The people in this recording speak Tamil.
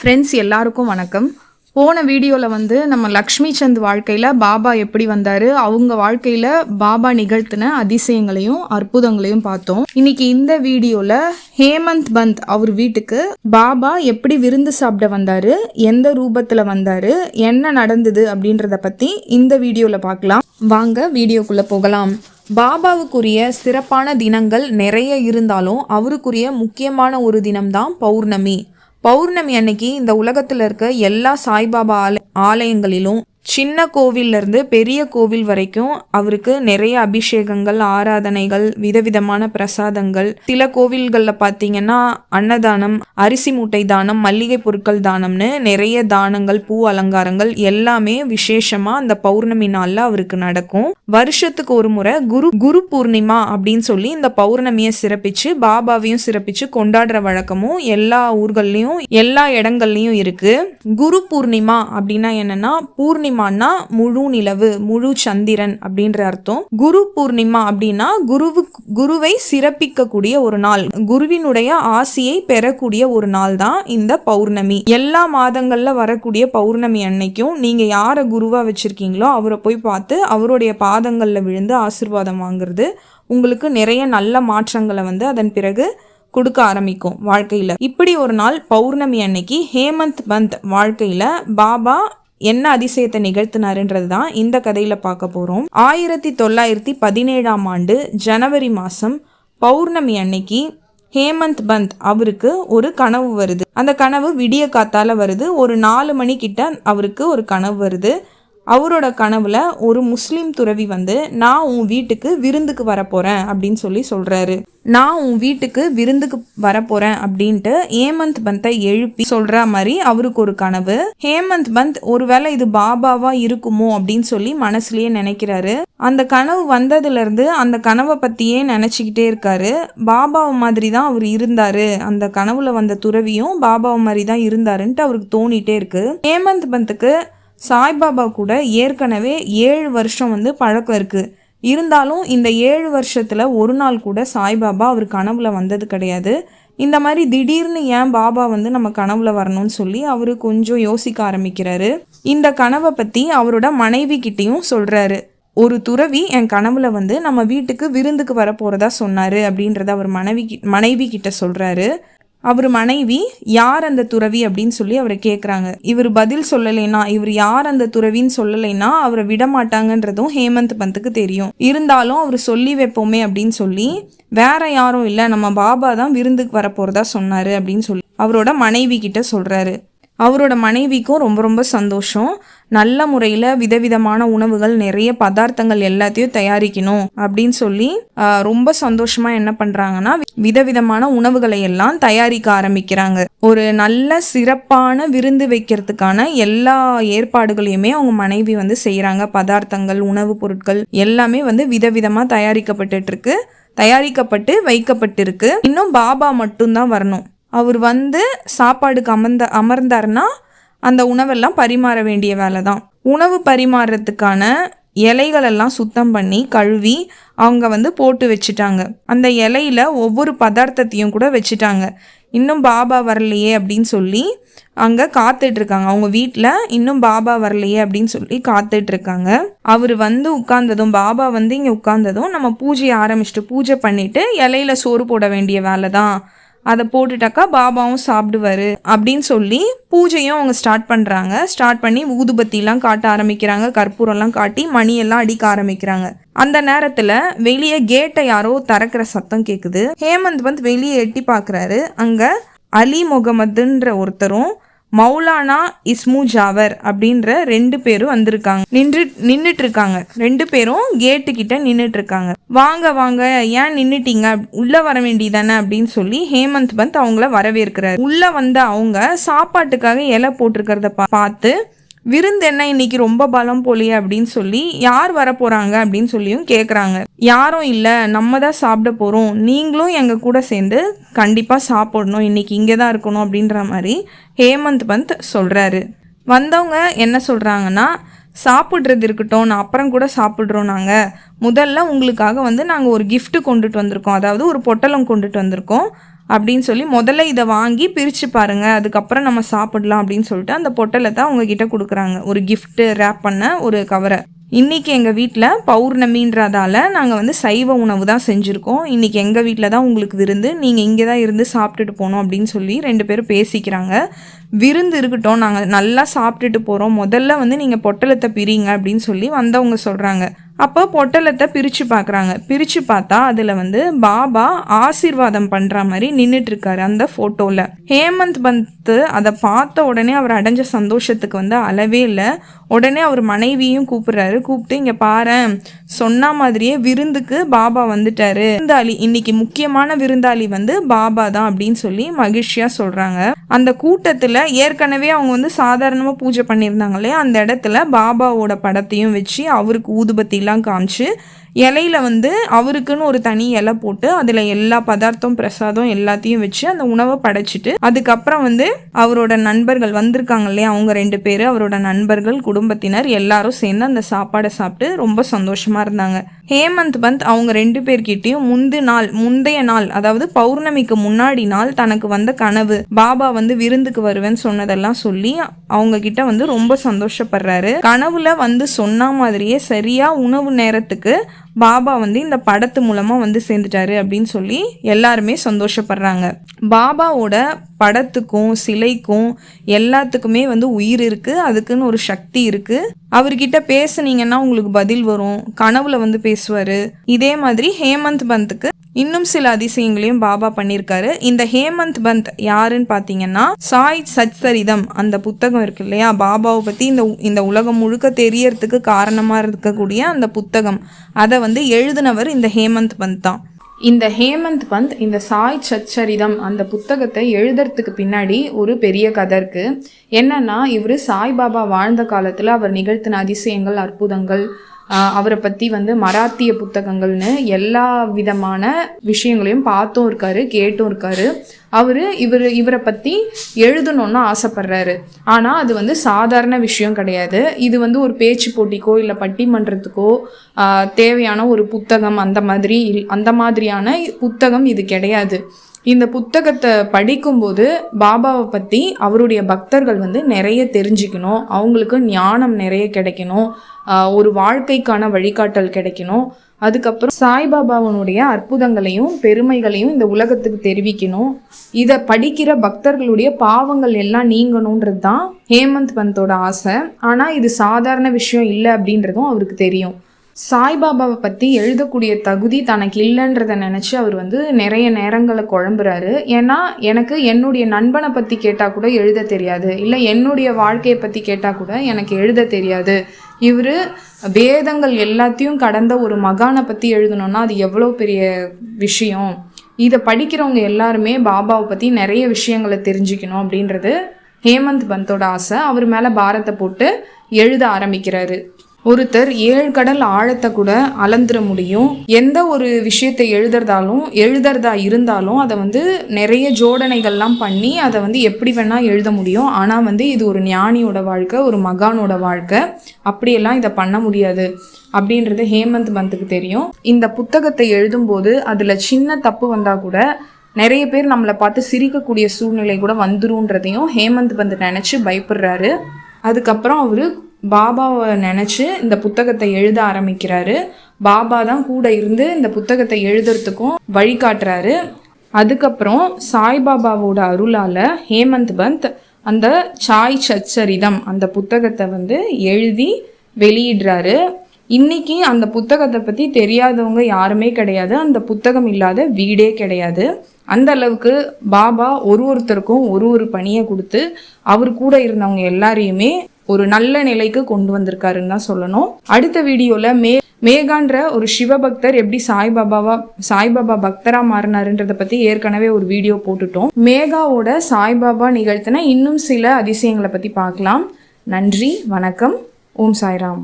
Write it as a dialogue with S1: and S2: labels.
S1: ஃப்ரெண்ட்ஸ் எல்லாருக்கும் வணக்கம். போன வீடியோவில் வந்து நம்ம லக்ஷ்மி சந்த் வாழ்க்கையில் பாபா எப்படி வந்தார் அவங்க வாழ்க்கையில் பாபா நிகழ்த்தின அதிசயங்களையும் அற்புதங்களையும் பார்த்தோம். இன்னைக்கு இந்த வீடியோவில் ஹேமந்த் பந்த் அவர் வீட்டுக்கு பாபா எப்படி விருந்து சாப்பிட வந்தார் எந்த ரூபத்தில் வந்தார் என்ன நடந்தது அப்படின்றத பற்றி இந்த வீடியோவில் பார்க்கலாம். வாங்க வீடியோக்குள்ளே போகலாம். பாபாவுக்குரிய சிறப்பான தினங்கள் நிறைய இருந்தாலும் அவருக்குரிய முக்கியமான ஒரு தினம்தான் பௌர்ணமி. பௌர்ணமி அன்னைக்கு இந்த உலகத்தில் இருக்க எல்லா சாய்பாபா ஆல ஆலயங்களிலும் சின்ன கோவில்லேருந்து பெரிய கோவில் வரைக்கும் அவருக்கு நிறைய அபிஷேகங்கள் ஆராதனைகள் விதவிதமான பிரசாதங்கள். சில கோவில்களில் பார்த்தீங்கன்னா அன்னதானம் அரிசி மூட்டை தானம் மல்லிகை பொருட்கள் தானம்னு நிறைய தானங்கள் பூ அலங்காரங்கள் எல்லாமே விசேஷமாக அந்த பௌர்ணமி நாளில் அவருக்கு நடக்கும். வருஷத்துக்கு ஒரு முறை குரு குரு பூர்ணிமா அப்படின்னு சொல்லி இந்த பௌர்ணமியை சிறப்பிச்சு பாபாவையும் சிறப்பிச்சு கொண்டாடுற வழக்கமும் எல்லா ஊர்கள்லேயும் எல்லா இடங்கள்லையும் இருக்கு. குரு பூர்ணிமா அப்படின்னா என்னன்னா பூர்ணிமான்னா முழு நிலவு முழு சந்திரன் அப்படின்ற அர்த்தம். குரு பூர்ணிமா அப்படின்னா குருவு குருவை சிறப்பிக்கக்கூடிய ஒரு நாள். குருவினுடைய ஆசியை பெறக்கூடிய ஒரு நாள் தான் இந்த பௌர்ணமி. எல்லா மாதங்கள்ல வரக்கூடிய பௌர்ணமி அன்னைக்கும் நீங்க யாரை குருவா வச்சிருக்கீங்களோ அவரை போய் பார்த்து அவருடைய பாதங்கள்ல விழுந்து ஆசிர்வாதம் வாங்குறது உங்களுக்கு நிறைய நல்ல மாற்றங்களை வந்து அதன் பிறகு கொடுக்க ஆரம்பிக்கும் வாழ்க்கையில். இப்படி ஒரு நாள் பௌர்ணமி அன்னைக்கு ஹேமந்த் பந்த் வாழ்க்கையில் பாபா என்ன அதிசயத்தை நிகழ்த்தினாருன்றது தான் இந்த கதையில் பார்க்க போகிறோம் ஆயிரத்தி தொள்ளாயிரத்தி பதினேழாம் ஆண்டு ஜனவரி மாதம் பௌர்ணமி அன்னைக்கு ஹேமந்த் பந்த் அவருக்கு ஒரு கனவு வருது. அந்த கனவு விடிய காத்தால வருது. ஒரு நாலு மணி கிட்ட அவருக்கு ஒரு கனவு வருது. அவரோட கனவுல ஒரு முஸ்லீம் துறவி வந்து நான் உன் வீட்டுக்கு விருந்துக்கு வரப்போறேன் அப்படின்னு சொல்லி சொல்றாரு. நான் உன் வீட்டுக்கு விருந்துக்கு வரப்போறேன் அப்படின்ட்டு ஹேமந்த் பந்தை எழுப்பி சொல்ற மாதிரி அவருக்கு ஒரு கனவு. ஹேமந்த் பந்த் ஒருவேளை இது பாபாவா இருக்குமோ அப்படின்னு சொல்லி மனசுலயே நினைக்கிறாரு. அந்த கனவு வந்ததுல இருந்து அந்த கனவை பத்தியே நினைச்சுக்கிட்டே இருக்காரு. பாபாவை மாதிரி தான் அவர் இருந்தாரு. அந்த கனவுல வந்த துறவியும் பாபாவை மாதிரி தான் இருந்தாருன்ட்டு அவருக்கு தோணிட்டே இருக்கு. ஹேமந்த் பந்துக்கு சாய்பாபா கூட ஏற்கனவே ஏழு வருஷம் வந்து பழக்கம் இருக்குது இருந்தாலும் இந்த ஏழு வருஷத்தில் ஒரு நாள் கூட சாய்பாபா அவர் கனவுல வந்தது கிடையாது. இந்த மாதிரி திடீர்னு ஏன் பாபா வந்து நம்ம கனவுல வரணும்னு சொல்லி அவர் கொஞ்சம் யோசிக்க ஆரம்பிக்கிறாரு. இந்த கனவை பற்றி அவரோட மனைவி கிட்டேயும் சொல்கிறாரு ஒரு துறவி என் கனவுல வந்து நம்ம வீட்டுக்கு விருந்துக்கு வர போகிறதா சொன்னார் அப்படின்றத அவர் மனைவி மனைவி கிட்ட சொல்கிறாரு அவர் மனைவி யார் அந்த துறவி? அப்படின்னு சொல்லி அவரை கேட்குறாங்க இவர் பதில் சொல்லலைன்னா இவர் யார் அந்த துறவின்னு சொல்லலைன்னா அவரை விட மாட்டாங்கன்றதும் ஹேமந்த் பந்துக்கு தெரியும். இருந்தாலும் அவர் சொல்லி வைப்போமே அப்படின்னு சொல்லி வேற யாரும் இல்லை நம்ம பாபா தான் விருந்துக்கு வரப்போகிறதா சொன்னார் அப்படின்னு சொல்லி அவரோட மனைவி கிட்ட சொல்கிறாரு அவரோட மனைவிக்கும் ரொம்ப ரொம்ப சந்தோஷம். நல்ல முறையில் விதவிதமான உணவுகள் நிறைய பதார்த்தங்கள் எல்லாத்தையும் தயாரிக்கணும் அப்படின்னு சொல்லி ரொம்ப சந்தோஷமாக என்ன பண்ணுறாங்கன்னா விதவிதமான உணவுகளை எல்லாம் தயாரிக்க ஆரம்பிக்கிறாங்க. ஒரு நல்ல சிறப்பான விருந்து வைக்கிறதுக்கான எல்லா ஏற்பாடுகளையுமே அவங்க மனைவி வந்து செய்கிறாங்க பதார்த்தங்கள் உணவுப் பொருட்கள் எல்லாமே வந்து விதவிதமாக தயாரிக்கப்பட்டுட்டு இருக்கு. தயாரிக்கப்பட்டு வைக்கப்பட்டிருக்கு. இன்னும் பாபா மட்டும்தான் வரணும். அவர் வந்து சாப்பாடுக்கு அமர்ந்த அமர்ந்தார்னா அந்த உணவெல்லாம் பரிமாற வேண்டிய வேலை தான் உணவு பரிமாறுறதுக்கான இலைகளெல்லாம் சுத்தம் பண்ணி கழுவி அவங்க வந்து போட்டு வச்சுட்டாங்க. அந்த இலையில ஒவ்வொரு பதார்த்தத்தையும் கூட வச்சுட்டாங்க. இன்னும் பாபா வரலையே அப்படின்னு சொல்லி அங்கே காத்துட்ருக்காங்க. அவங்க வீட்டில் இன்னும் பாபா வரலையே அப்படின்னு சொல்லி காத்துட்ருக்காங்க. அவர் வந்து உட்கார்ந்ததும் பாபா வந்து இங்கே உட்கார்ந்ததும் நம்ம பூஜையை ஆரம்பிச்சிட்டு பூஜை பண்ணிவிட்டு இலையில சோறு போட வேண்டிய வேலை தான் அதை போட்டுட்டாக்கா பாபாவும் சாப்பிடுவாரு அப்படின்னு சொல்லி பூஜையும் அவங்க ஸ்டார்ட் பண்ணுறாங்க ஸ்டார்ட் பண்ணி ஊதுபத்திலாம் காட்ட ஆரம்பிக்கிறாங்க. கற்பூரம்லாம் காட்டி மணியெல்லாம் அடிக்க ஆரம்பிக்கிறாங்க. அந்த நேரத்தில் வெளியே கேட்டை யாரோ திறக்கிற சத்தம் கேட்குது ஹேமந்த் வந்து வெளியே எட்டி பார்க்குறாரு அங்கே அலி முகமதுன்ற ஒருத்தரும் மௌலானா இஸ்மு ஜாவர் அப்படின்ற ரெண்டு பேரும் வந்திருக்காங்க. நின்று நின்றுட்டு இருக்காங்க ரெண்டு பேரும் கேட்டு கிட்ட நின்றுட்டு இருக்காங்க வாங்க வாங்க ஏன் நின்றுட்டீங்க உள்ள வர வேண்டியதானே அப்படின்னு சொல்லி ஹேமந்த் பந்த் அவங்கள வரவேற்கிறாரு. உள்ள வந்த அவங்க சாப்பாட்டுக்காக இலை போட்டிருக்கிறத பா- பார்த்து விருந்து என்ன? இன்னைக்கு ரொம்ப பலம் போலியே அப்படின்னு சொல்லி யார் வர அப்படின்னு சொல்லியும் கேட்குறாங்க யாரும் இல்லை நம்ம தான் சாப்பிட போகிறோம் நீங்களும் எங்கள் கூட சேர்ந்து கண்டிப்பாக சாப்பிடணும். இன்றைக்கி இங்கே தான் இருக்கணும் அப்படின்ற மாதிரி ஹேமந்த் பந்த் சொல்கிறாரு வந்தவங்க என்ன சொல்கிறாங்கன்னா சாப்பிட்றது இருக்கட்டும் நான் அப்புறம் கூட சாப்பிட்றோம் நாங்கள் முதல்ல உங்களுக்காக வந்து நாங்கள் ஒரு கிஃப்ட்டு கொண்டுட்டு வந்திருக்கோம். அதாவது ஒரு பொட்டலம் கொண்டுட்டு வந்திருக்கோம். அப்படின்னு சொல்லி முதல்ல இதை வாங்கி பிரித்து பாருங்கள் அதுக்கப்புறம் நம்ம சாப்பிடலாம் அப்படின்னு சொல்லிட்டு அந்த பொட்டலத்தை தான் உங்ககிட்ட கொடுக்குறாங்க. ஒரு கிஃப்ட்டு ரேப் பண்ண ஒரு கவரை இன்றைக்கி எங்கள் வீட்டில் பௌர்ணமின்றதால நாங்கள் வந்து சைவ உணவு தான் செஞ்சுருக்கோம். இன்றைக்கி எங்கள் வீட்டில் தான் உங்களுக்கு விருந்து. நீங்கள் இங்கே தான் இருந்து சாப்பிட்டுட்டு போகணும் அப்படின்னு சொல்லி ரெண்டு பேரும் பேசிக்கிறாங்க. விருந்து இருக்கட்டும் நாங்கள் நல்லா சாப்பிட்டுட்டு போகிறோம் முதல்ல வந்து நீங்கள் பொட்டலத்தை பிரிங்க அப்படின்னு சொல்லி வந்தவங்க சொல்கிறாங்க அப்போ பொட்டலத்தை பிரித்து பார்க்குறாங்க. பிரித்து பார்த்தா அதில் வந்து பாபா ஆசீர்வாதம் பண்ணுற மாதிரி நின்றுட்டு இருக்காரு அந்த ஃபோட்டோவில். ஹேமந்த் பந்த் அதை பார்த்த உடனே அவர் அடைஞ்ச சந்தோஷத்துக்கு வந்து அளவே இல்லை. உடனே அவர் மனைவியும் கூப்பிட்றாரு. கூப்பிட்டு இங்கே பாரேன் சொன்ன மாதிரியே விருந்துக்கு பாபா வந்துட்டாரு. விருந்தாளி இன்னைக்கு முக்கியமான விருந்தாளி வந்து பாபா தான் அப்படின்னு சொல்லி மகிழ்ச்சியாக சொல்கிறாங்க அந்த கூட்டத்தில் ஏற்கனவே அவங்க வந்து சாதாரணமாக பூஜை பண்ணியிருந்தாங்க இல்லையா? அந்த இடத்துல பாபாவோட படத்தையும் வச்சு அவருக்கு ஊதுபத்தியில் எல்லாம் காமிச்சு இலையில வந்து அவருக்குன்னு ஒரு தனி இலை போட்டு அதில் எல்லா பதார்த்தம் பிரசாதம் எல்லாத்தையும் வச்சு அந்த உணவை படைச்சிட்டு அதுக்கப்புறம் வந்து அவரோட நண்பர்கள் வந்திருக்காங்க இல்லையா அவங்க ரெண்டு பேர் அவரோட நண்பர்கள் குடும்பத்தினர் எல்லாரும் சேர்ந்து அந்த சாப்பாடை சாப்பிட்டு ரொம்ப சந்தோஷமாக இருந்தாங்க. ஹேமந்த் பந்த் அவங்க ரெண்டு பேர்கிட்டையும் முந்து நாள் முந்தைய நாள் அதாவது பௌர்ணமிக்கு முன்னாடி நாள் தனக்கு வந்த கனவு பாபா வந்து விருந்துக்கு வருவேன்னு சொன்னதெல்லாம் சொல்லி அவங்க கிட்ட வந்து ரொம்ப சந்தோஷப்படுறாரு. கனவுல வந்து சொன்ன மாதிரியே சரியா உணவு நேரத்துக்கு பாபா வந்து இந்த படத்து மூலமாக வந்து சேர்ந்துட்டாரு அப்படின்னு சொல்லி எல்லாருமே சந்தோஷப்படுறாங்க. பாபாவோட படத்துக்கும் சிலைக்கும் எல்லாத்துக்குமே வந்து உயிர் இருக்கு அதுக்குன்னு ஒரு சக்தி இருக்குது அவர்கிட்ட பேசுனீங்கன்னா உங்களுக்கு பதில் வரும் கனவுல வந்து பேசுவார். இதே மாதிரி ஹேமந்த் பந்துக்கு இன்னும் சில அதிசயங்களையும் பாபா பண்ணியிருக்காரு. இந்த ஹேமந்த் பந்த் யாருன்னு பார்த்தீங்கன்னா சாய் சச்சரிதம் அந்த புத்தகம் இருக்கு இல்லையா? பாபாவை பற்றி இந்த இந்த உலகம் முழுக்க தெரியறதுக்கு காரணமாக இருக்கக்கூடிய அந்த புத்தகம். அதை வந்து எழுதினவர் இந்த ஹேமந்த் பந்த் தான். இந்த ஹேமந்த் பந்த் இந்த சாய் சச்சரிதம் அந்த புத்தகத்தை எழுதுறதுக்கு பின்னாடி ஒரு பெரிய கதை இருக்கு. என்னன்னா இவர் சாய்பாபா வாழ்ந்த காலத்தில் அவர் நிகழ்த்தின அதிசயங்கள் அற்புதங்கள் அவரை பற்றி வந்து மராத்திய புத்தகங்கள்னு எல்லா விதமான விஷயங்களையும் பார்த்தும் இருக்காரு கேட்டும் இருக்காரு. அவர் இவர் இவரை பற்றி எழுதணும்னு ஆசைப்படுறாரு. ஆனால் அது வந்து சாதாரண விஷயம் கிடையாது. இது வந்து ஒரு பேச்சு போட்டிக்கோ இல்லை பட்டிமன்றத்துக்கோ தேவையான ஒரு புத்தகம் அந்த மாதிரி இல்- அந்த மாதிரியான புத்தகம் இது கிடையாது. இந்த புத்தகத்தை படிக்கும்போது பாபாவை பற்றி அவருடைய பக்தர்கள் வந்து நிறைய தெரிஞ்சுக்கணும். அவங்களுக்கு ஞானம் நிறைய கிடைக்கணும். ஒரு வாழ்க்கைக்கான வழிகாட்டல் கிடைக்கணும். அதுக்கப்புறம் சாய்பாபாவனுடைய அற்புதங்களையும் பெருமைகளையும் இந்த உலகத்துக்கு தெரிவிக்கணும். இதை படிக்கிற பக்தர்களுடைய பாவங்கள் எல்லாம் நீங்கணுன்றது தான் ஹேமந்த் பந்தோட ஆசை. ஆனால் இது சாதாரண விஷயம் இல்லை அப்படின்றதும் அவருக்கு தெரியும். சாய்பாபாவை பற்றி எழுதக்கூடிய தகுதி தனக்கு இல்லைன்றத நினச்சி அவர் வந்து நிறைய நேரங்களை குழம்புறாரு. ஏன்னா எனக்கு என்னுடைய நண்பனை பற்றி கேட்டால் கூட எழுத தெரியாது. இல்லை என்னுடைய வாழ்க்கையை பற்றி கேட்டால் கூட எனக்கு எழுத தெரியாது. இவர் வேதங்கள் எல்லாத்தையும் கடந்த ஒரு மகானை பற்றி எழுதணும்னா அது எவ்வளோ பெரிய விஷயம்? இதை படிக்கிறவங்க எல்லாருமே பாபாவை பற்றி நிறைய விஷயங்களை தெரிஞ்சுக்கணும் அப்படின்றது ஹேமந்த் பந்தோட ஆசை. அவர் மேலே பாரத்தை போட்டு எழுத ஆரம்பிக்கிறாரு. ஒருத்தர் ஏழு கடல் ஆழத்தை கூட அளந்துட முடியும். எந்த ஒரு விஷயத்தை எழுதுறதாலும் எழுதுறதா இருந்தாலும் அதை வந்து நிறைய ஜோடனைகள்லாம் பண்ணி அதை வந்து எப்படி வேணால் எழுத முடியும். ஆனால் வந்து இது ஒரு ஞானியோட வாழ்க்கை ஒரு மகானோட வாழ்க்கை. அப்படியெல்லாம் இதை பண்ண முடியாது அப்படின்றது ஹேமந்த் மந்த்துக்கு தெரியும். இந்த புத்தகத்தை எழுதும்போது அதில் சின்ன தப்பு வந்தால் கூட நிறைய பேர் நம்மளை பார்த்து சிரிக்கக்கூடிய சூழ்நிலை கூட வந்துருன்றதையும் ஹேமந்த் பந்த் நினச்சி பயப்படுறாரு. அதுக்கப்புறம் அவர் பாபாவை நினச்சி இந்த புத்தகத்தை எழுத ஆரம்பிக்கிறாரு. பாபா தான் கூட இருந்து இந்த புத்தகத்தை எழுதுறதுக்கும் வழிகாட்டுறாரு அதுக்கப்புறம் சாய்பாபாவோட அருளால் ஹேமந்த் பந்த் அந்த சாய் சச்சரிதம் அந்த புத்தகத்தை வந்து எழுதி வெளியிடுறாரு. இன்னைக்கு அந்த புத்தகத்தை பற்றி தெரியாதவங்க யாருமே கிடையாது. அந்த புத்தகம் இல்லாத வீடே கிடையாது. அந்த அளவுக்கு பாபா ஒரு ஒருத்தருக்கும் ஒரு ஒரு பணியை கொடுத்து அவர் கூட இருந்தவங்க எல்லாரையுமே ஒரு நல்ல நிலைக்கு கொண்டு வந்திருக்காருன்னு தான் சொல்லணும். அடுத்த வீடியோவில் மே மேகான்ற ஒரு சிவபக்தர் எப்படி சாய்பாபாவா சாய்பாபா பக்தரா மாறினாருன்றத பத்தி ஏற்கனவே ஒரு வீடியோ போட்டுட்டோம். மேகாவோட சாய்பாபா நிகழ்த்தின இன்னும் சில அதிசயங்களை பத்தி பார்க்கலாம். நன்றி வணக்கம். ஓம் சாய்ராம்.